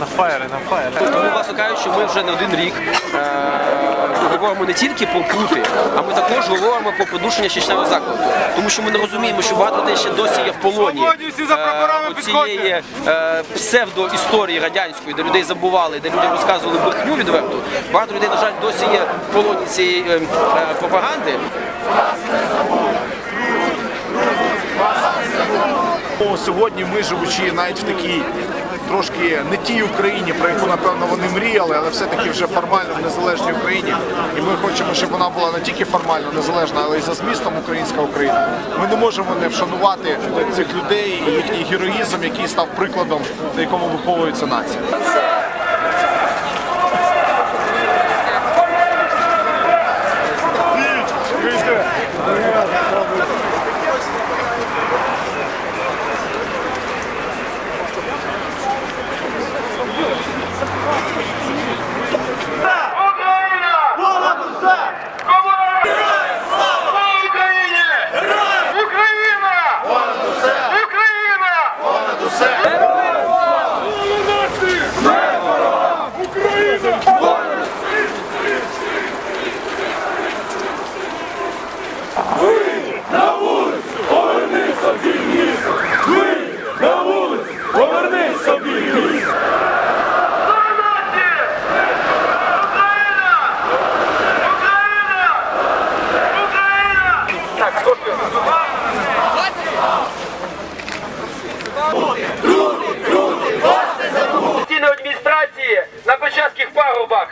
На фаєри, на фаєри. Тому, власне кажучи, ми вже не один рік е, говоримо не тільки про крути, а ми також говоримо про придушення щечневого закладу. Тому що ми не розуміємо, що багато людей ще досі є в полоні е, цієї е, псевдоісторії радянської, де людей забували, де людям розказували брехню відверту. Багато людей, на жаль, досі є в полоні цієї е, е, пропаганди. О, Сьогодні ми живучи навіть в такій трошки не тій Україні, про яку напевно вони мріяли, але все-таки вже формально в незалежній Україні. І ми хочемо, щоб вона була не тільки формально незалежна, але й за змістом українська Україна. Ми не можемо не вшанувати цих людей і їхній героїзм, який став прикладом, на якому виховується нація. Так, трошки. Стіни адміністрації на Почаських пагорбах